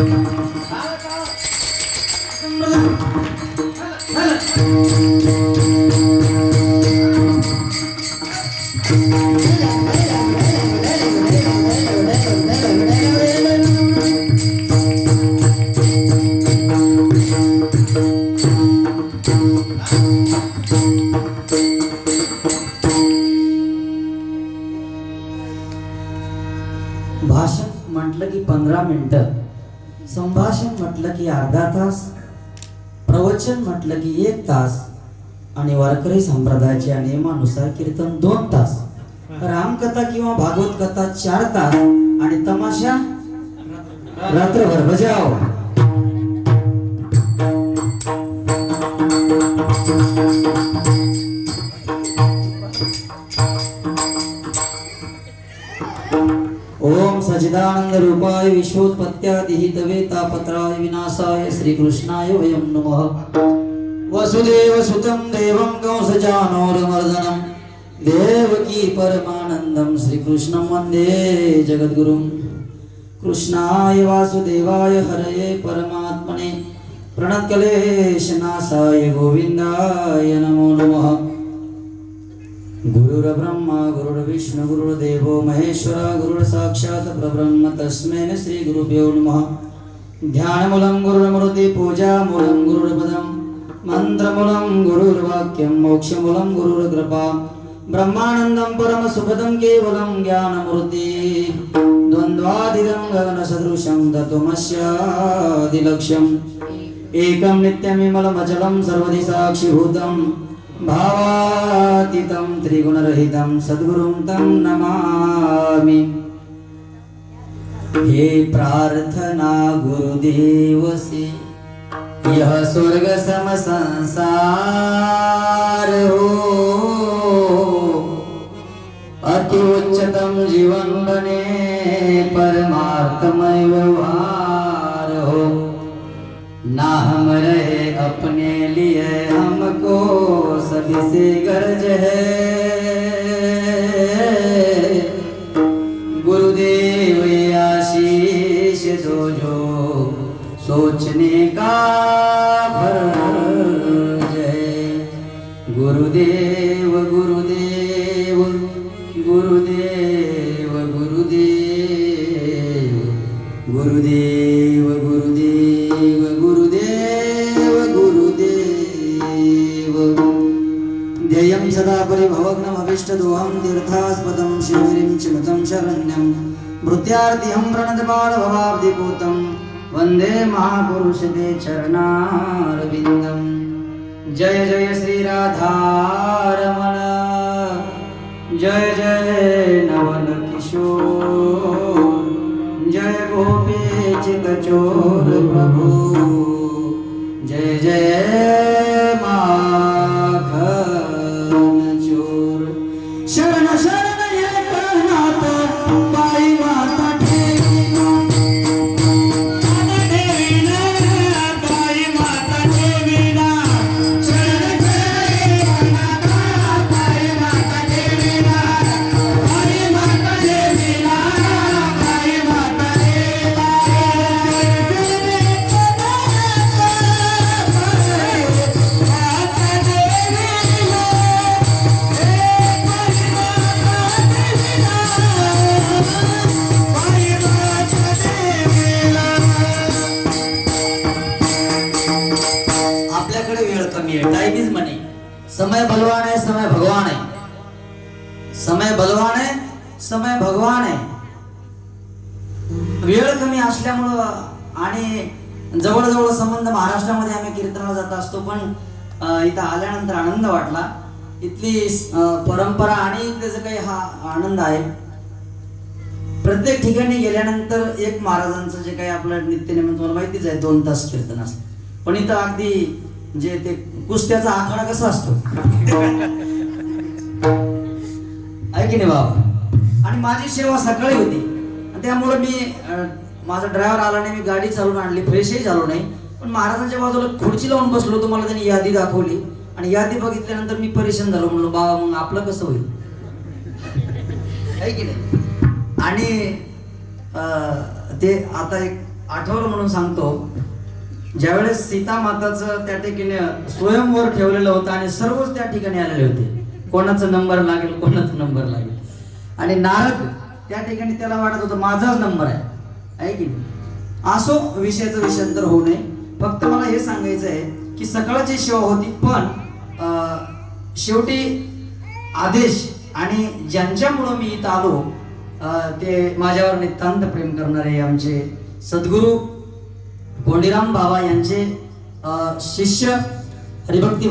Thank you. तास. प्रवचन म्हटलं की एक तास. आणि वारकरी संप्रदायाच्या नियमानुसार कीर्तन दोन तास. रामकथा किंवा भागवत कथा चार तास. आणि तमाशा रात्रभर बजाव सच्चिदानंद सचिदानंद रूपाय विश्वोत्पत्त्यादिहितवे तापत्राय विनाशाय श्रीकृष्णाय वयं नमः। वसुदेव सुतं देवं कंसचानोरमर्दनं। देवकी परमानन्दं श्रीकृष्णं वन्दे जगद्गुरुं कृष्णाय वासुदेवाय हरये परमात्मने। प्रणतकलेशनाशाय गोविन्दाय नमो नमः। गुरुर्ब्रह्मा गुरुर्विष्णु गुरुर्देवो महेश्वर गुरुर्साक्षात् परब्रह्म तस्मै श्रीगुरुभ्यो नमः. ध्यानमूलं गुरुर्मूर्ति पूजामूलं गुरुर्पदं मन्त्रमूलं गुरुर्वाक्यं मोक्षमूलं गुरुर्कृपा. ब्रह्मानन्दं परमसुखदं केवलं ज्ञानमूर्ति. द्वन्द्वादिदं गगनसदृशं तत्त्वमस्यादिलक्ष्यम्. एकं नित्यमिमलमचलं सर्वदि साक्षिभूतं भावातीतं त्रिगुणरहितं सद्गुरुं तं नमामि हे प्रार्थना गुरुदेवसे यह स्वर्ग सम संसार हो अति उच्चतम जीवन बने परमार्थमय व्यवहार हो ना हम रहे अपने लिए, हमको सभी से गर्ज है। गुरुदेव आशीष दो जो सोचने का ध्येयं सदा परिभवग्नमभीष्टदोहं तीर्थास्पदं शिवगिरिं चिमतं शरण्यं। मृत्यार्तिहं प्रणतबालभवाब्धिपूतं वंदे महापुरुषते चरणारविन्दम्। जय जय श्रीराधारमण। जय जय नवल किशोर जय गोपी चोर प्रभु। जय जय आपल्याकडे वेळ टाइम इज मनी समय बलवान आहे समय भगवान आहे. समय बलवान आहे समय भगवान आहे. वेळ कमी असल्यामुळं आणि जवळजवळ संबंध महाराष्ट्रामध्ये आम्ही कीर्तनाला जात असतो पण इथं आल्यानंतर आनंद वाटला. इथली परंपरा आणि त्याचा काही हा आनंद आहे प्रत्येक ठिकाणी गेल्यानंतर एक महाराजांचं जे काही आपलं नित्यनेम तुम्हाला माहितीच आहे दोन तास कीर्तन असतं. पण इथं अगदी जे ते कुस्त्याचा आखाडा कसा असतो? आहे की नाही बाबा? आणि माझी सेवा सकाळी होती. आणि त्यामुळे मी माझा ड्रायव्हर आला नाही मी गाडी चालून आणली फ्रेशही झालो नाही. पण महाराजांच्या बाजूला खुर्ची लावून बसलो तुम्हाला त्यांनी यादी दाखवली. आणि यादी बघितल्यानंतर मी परेशान झालो म्हणलो बाबा मग आपलं कसं होईल? आहे की नाही? आणि ते आता एक आठवलं म्हणून सांगतो. ज्यावेळेस सीता माताचं त्या ठिकाणी स्वयंवर ठेवलेलं होतं आणि सर्वच त्या ठिकाणी आलेले होते. कोणाचा नंबर लागेल कोणाचा नंबर लागेल. आणि नारद त्या ठिकाणी त्याला वाटत होतं माझाच नंबर आहे. आहे की असो विषयाचं विषयांतर होऊ नये. फक्त मला हे सांगायचं आहे की सकाळची सेवा होती पण शेवटी आदेश आणि ज्यांच्यामुळं मी इथं आलो ते माझ्यावर नितांत प्रेम करणारे आमचे सद्गुरू कोंडीराम बाबा यांचे शिष्य हरिभक्ती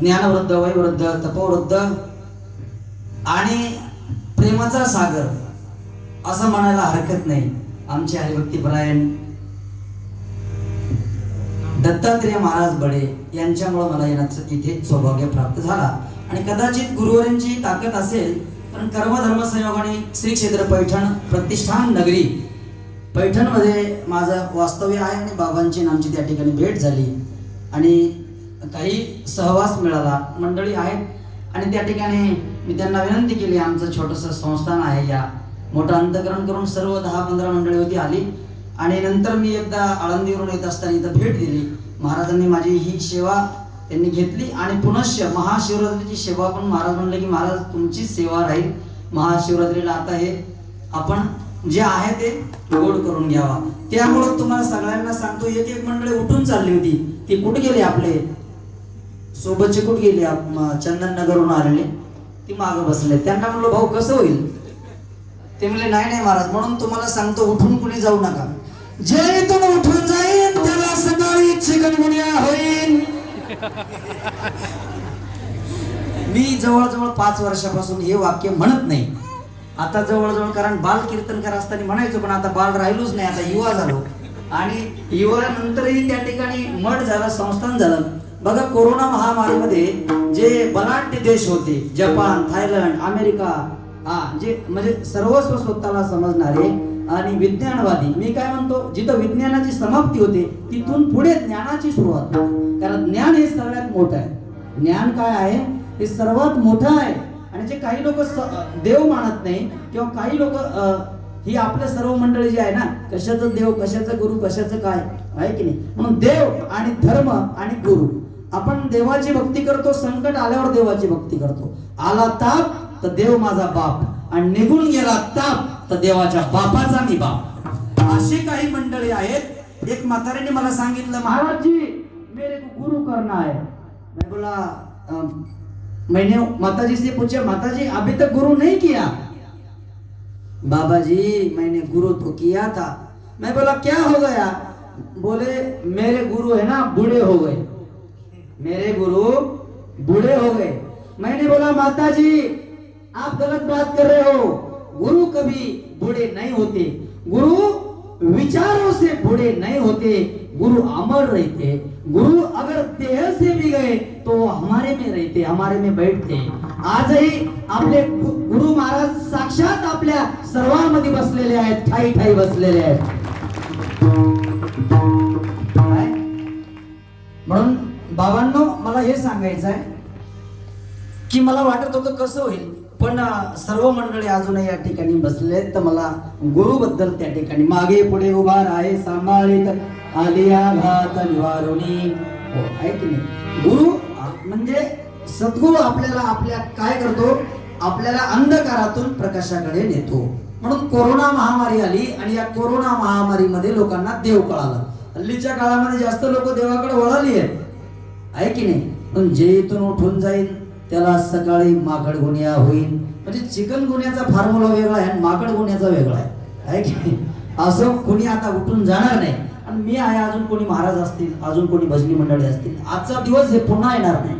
ज्ञानवृद्ध वयवृद्ध तपोवृद्ध आणि प्रेमाचा सागर असं म्हणायला हरकत नाही. आमचे हरिभक्ती परायण दत्तात्रेय महाराज बडे यांच्यामुळे मला येण्याचं इथे सौभाग्य प्राप्त झाला. आणि कदाचित गुरुवारांची ताकद असेल पण कर्मधर्म संयोगाने श्री क्षेत्र पैठण प्रतिष्ठान नगरी पैठणमध्ये माझं वास्तव्य आहे आणि बाबांची आमची त्या ठिकाणी भेट झाली. आणि काही सहवास मिळाला. मंडळी आहेत. आणि त्या ठिकाणी मी त्यांना विनंती केली आमचं छोटंसं संस्थान आहे या. मोठं अंतकरण करून सर्व दहा पंधरा मंडळी होती आली. आणि नंतर मी एकदा आळंदीवरून येत असताना इथं भेट दिली. महाराजांनी माझी ही सेवा त्यांनी घेतली. आणि पुनश्च महाशिवरात्रीची सेवा पण महाराज म्हणले की महाराज तुमची सेवा राहील. महाशिवरात्रीला आता हे आपण जे आहे ते गोड करून घ्यावा. त्यामुळं तुम्हाला सगळ्यांना सांगतो एक एक मंडळी उठून चालली होती. ती कुठे गेली आपले? सोबतचे कुठे गेले? चंदन नगरहून आलेले. ती मागं बसले. त्यांना म्हणलं भाऊ कसं होईल? ते म्हणले नाही नाही महाराज. म्हणून तुम्हाला सांगतो उठून कुणी जाऊ नका. जे इथून उठून जाईल त्याला सकाळी चिकनगुनिया होईल मी जवळजवळ पाच वर्षापासून हे वाक्य म्हणत नाही. आता जवळजवळ कारण बाल कीर्तनकार असताना म्हणायचो पण आता बाल राहिलोच नाही आता युवा झालो. आणि युवा नंतरही त्या ठिकाणी मठ झालं संस्थान झालं. बघा कोरोना महामारीमध्ये जे बलाढ्य देश होते जपान थायलंड अमेरिका हा जे म्हणजे सर्वस्व स्वतःला समजणारे आणि विज्ञानवादी मी काय म्हणतो जिथं विज्ञानाची समाप्ती होते तिथून पुढे ज्ञानाची सुरुवात. होते कारण ज्ञान हे सगळ्यात मोठं आहे. ज्ञान काय आहे? हे सर्वात मोठं आहे. आणि जे काही लोक देव मानत नाही किंवा काही लोक ही आपलं सर्व मंडळी जी आहे ना कशाचं देव कशाचं गुरु कशाचं काय आहे की नाही? म्हणून देव आणि धर्म आणि गुरु. आपण देवाची भक्ती करतो संकट आल्यावर देवाची भक्ती करतो. आला ताप तर देव माझा बाप. आणि निघून गेला ताप तर देवाच्या बापाचा मी बाप. अशी काही मंडळी आहेत. एक म्हातारीने मला सांगितलं महाराज जी मेरे गुरु करणार आहे. मैं बोला अं, माता जी से पूछा माता जी अभी तक गुरु नहीं किया? बाबा जी मैंने गुरु तो किया था। मैं बोला क्या हो गया? बोले मेरे गुरु है ना बूढ़े हो गए। मेरे गुरु बूढ़े हो गए। मैंने बोला माता जी आप गलत बात कर रहे हो। गुरु कभी बूढ़े नहीं होते। गुरु विचारों से बूढ़े नहीं होते। गुरु अमर रहते। गुरु अगर देह से भी गए तो हमारे में रहते हमारे में बैठते. आजही आपले गुरु महाराज साक्षात आपल्या सर्वांमध्ये बसलेले आहेत ठाई ठाई बसलेले आहेत. म्हणून बाबांनो मला हे सांगायचं आहे की मला वाटत होतं कसं होईल पण सर्व मंडळी अजूनही या ठिकाणी बसले तर मला गुरुबद्दल त्या ठिकाणी मागे पुढे उभा आहे सांभाळीत. आलिया घात निवारुणी. हो आहे की नाही? गुरु म्हणजे सद्गुरू आपल्याला आपल्या काय करतो? आपल्याला अंधकारातून प्रकाशाकडे नेतो. म्हणून कोरोना महामारी आली आणि या कोरोना महामारीमध्ये लोकांना देव कळाला. हल्लीच्या काळामध्ये जास्त लोक देवाकडे वळाली आहेत. आहे की नाही? पण जे इथून उठून जाईल त्याला सकाळी माकड गुन्ह्या होईल. म्हणजे चिकन गुन्ह्याचा फॉर्म्युला वेगळा आहे आणि माकड गुन्ह्याचा वेगळा आहे. आहे की नाही? असं कुणी आता उठून जाणार नाही. आणि मी आहे अजून कोणी महाराज असतील अजून कोणी भजनी मंडळी असतील. आजचा दिवस हे पुन्हा येणार नाही.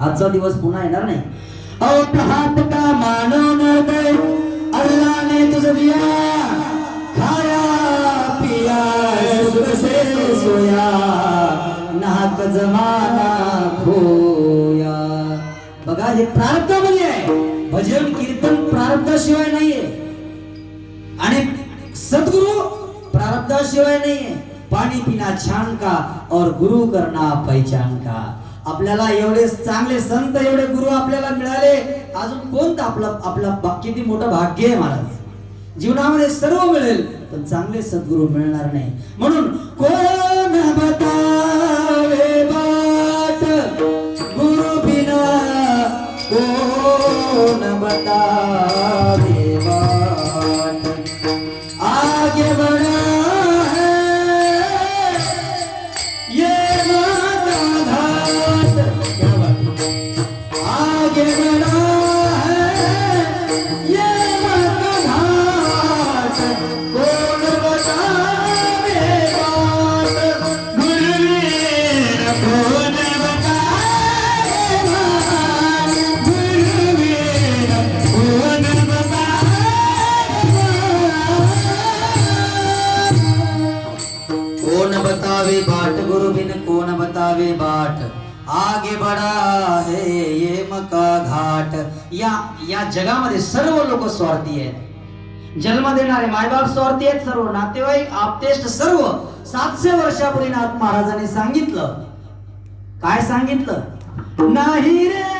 आजचा दिवस पुन्हा येणार नाही. अल्लाने हात तुझ दिया खाया पिया सुख से सोया. नाहक जमाना खोया. बघा हे प्रार्थामध्ये म्हणजे आहे. भजन कीर्तन प्रारब्धाशिवाय नाहीये. आणि सद्गुरु प्रारब्धाशिवाय नाहीये. पाणी पिना छान का और गुरु करना पहिचान का? आपल्याला एवढे चांगले संत एवढे गुरु आपल्याला मिळाले. अजून कोणतं आपलं आपलं किती मोठं भाग्य आहे महाराज? जीवनामध्ये सर्व मिळेल पण चांगले सद्गुरु मिळणार नाही. म्हणून कोण बतावे बात? गुरु बिना कोण बतावे? क्या बात है? या जगामध्ये सर्व लोक स्वार्थी आहेत. जन्म देणारे मायबाप स्वार्थी आहेत सर्व नातेवाईक आपतेष्ट सर्व सातशे वर्षापूर्वी नाथ महाराजांनी सांगितलं. काय सांगितलं? नाही रे!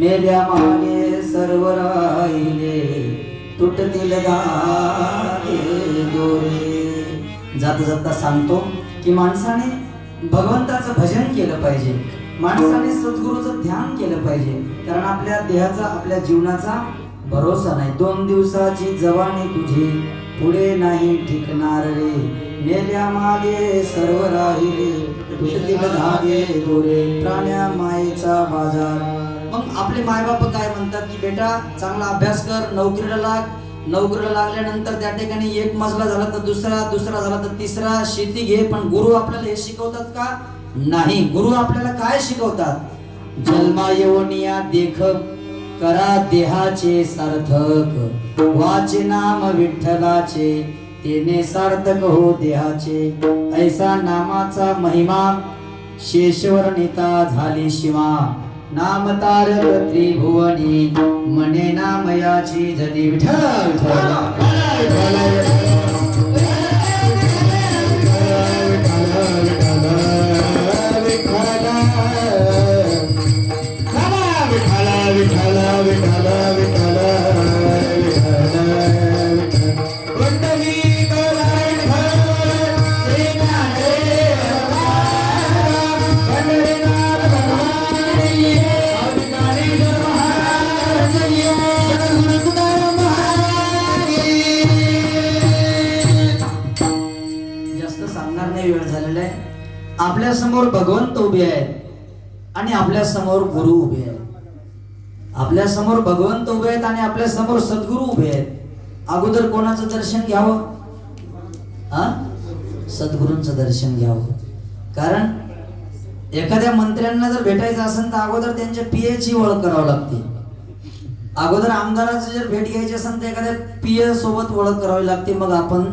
मेल्या मागे सर्व राहिले. तुटतील दोरे. जाता जाता सांगतो की माणसाने भगवंताचं भजन केलं पाहिजे. माणसाने सद्गुरूचं ध्यान केलं पाहिजे. कारण आपल्या देहाचा आपल्या जीवनाचा भरोसा नाही. दोन दिवसाची जवानी तुझी पुढे नाही टिकणार रे. मेल्या मागे सर्व राहिले. तुटतील धागे दोरे. प्राण्या मायेचा बाजार. मग आपले मायबाप काय म्हणतात की बेटा चांगला अभ्यास कर नोकरीला लाग. नोकरीला लागल्यानंतर त्या ठिकाणी एक मजला झाला तर दुसरा दुसरा झाला तर तिसरा. शेती घे पण गुरु आपल्याला हे शिकवतात का? नाही. गुरु आपल्याला काय शिकवतात? जन्मा येऊनिया देख करा देहाचे सार्थक. वाचे नाम विठ्ठलाचे तेने सार्थक हो देहाचे. ऐसा नामाचा महिमा शेश्वर नेता झाली शिवा नाम तारक त्रिभुवनी मने नामयाची जदी विठ्ठल विठ्ठल समोर गुरु उभे आहेत. आपल्यासमोर भगवंत उभे आहेत आणि आपल्यासमोर सद्गुरू उभे आहेत. अगोदर कोणाचं दर्शन घ्यावं? हा? सद्गुरूंचं दर्शन घ्यावं. कारण एखाद्या मंत्र्यांना जर भेटायचं असेल तर अगोदर त्यांच्या पीए ची ओळख करावी लागते. अगोदर आमदाराची जर भेट घ्यायची असेल तर एखाद्या पीए सोबत ओळख करावी लागते. मग आपण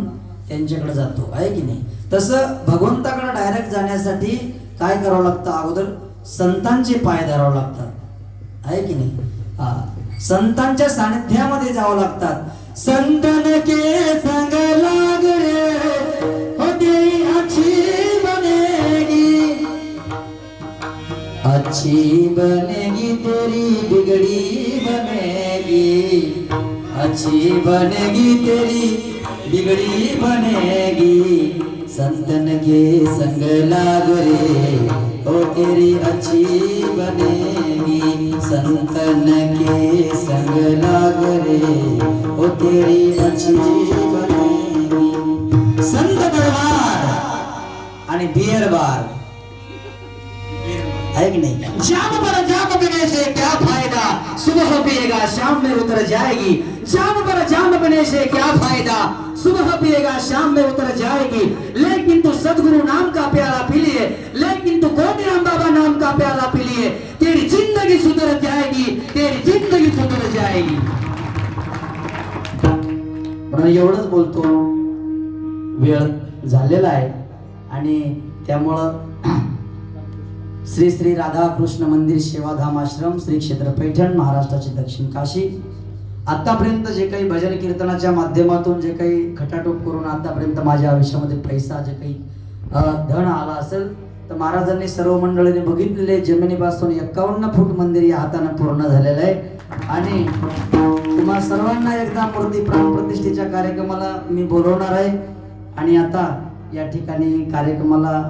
त्यांच्याकडे जातो. आहे की नाही? तसं भगवंताकडे डायरेक्ट जाण्यासाठी काय करावं लागतं? अगोदर संतांचे पाय धरावं लागतात. आहे की नाही? हा. संतांच्या सानिध्यामध्ये जावं लागतात. संतन के संग अच्छी बनेगी. अच्छी बनेगी तेरी बिगड़ी बनेगी. अच्छी बनेगी तेरी बिगड़ी बनेगी. संतन के संग लाग रे. ओ तेरी अच्छी बनेगी संतन के संग लाग रे ओ तेरी अच्छी बनेगी संत दरबार आणि बियर बार। है कि नहीं? शाम पर जाम बने से क्या फ़ायदा? सुबह पिएगा, शाम में उतर जाएगी। शाम पर जाम बने से क्या फ़ायदा? सुबह पिएगा शाम में उतर जाएगी। लेकिन तू सदगुरु नाम का प्याला पी लिए लेकिन तू कोटी राम बाबा नाम का प्याला पी लिए तेरी जिंदगी सुधर जाएगी तेरी जिंदगी सुधर जाएगी। म्हणून एवढंच बोलतो वेळ झालेला आहे. आणि त्यामुळं श्री श्री राधाकृष्ण मंदिर सेवाधाम आश्रम श्री क्षेत्र पैठण महाराष्ट्राची दक्षिण काशी आतापर्यंत जे काही भजन कीर्तनाच्या माध्यमातून जे काही खटाटोप करून आतापर्यंत माझ्या आयुष्यामध्ये पैसा जे काही धन आला असेल तर महाराजांनी सर्व मंडळीने बघितलेले जमिनीपासून एक्कावन्न फूट मंदिर या हाताने पूर्ण झालेलं आहे. आणि तुम्हा सर्वांना एकदा मूर्ती प्राणप्रतिष्ठेच्या कार्यक्रमाला मी बोलवणार आहे. आणि आता या ठिकाणी कार्यक्रमाला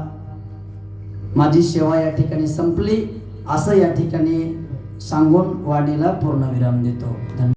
माझी सेवा या ठिकाणी संपली. असं या ठिकाणी सांगून वाणीला पूर्ण विराम देतो. धन्यवाद.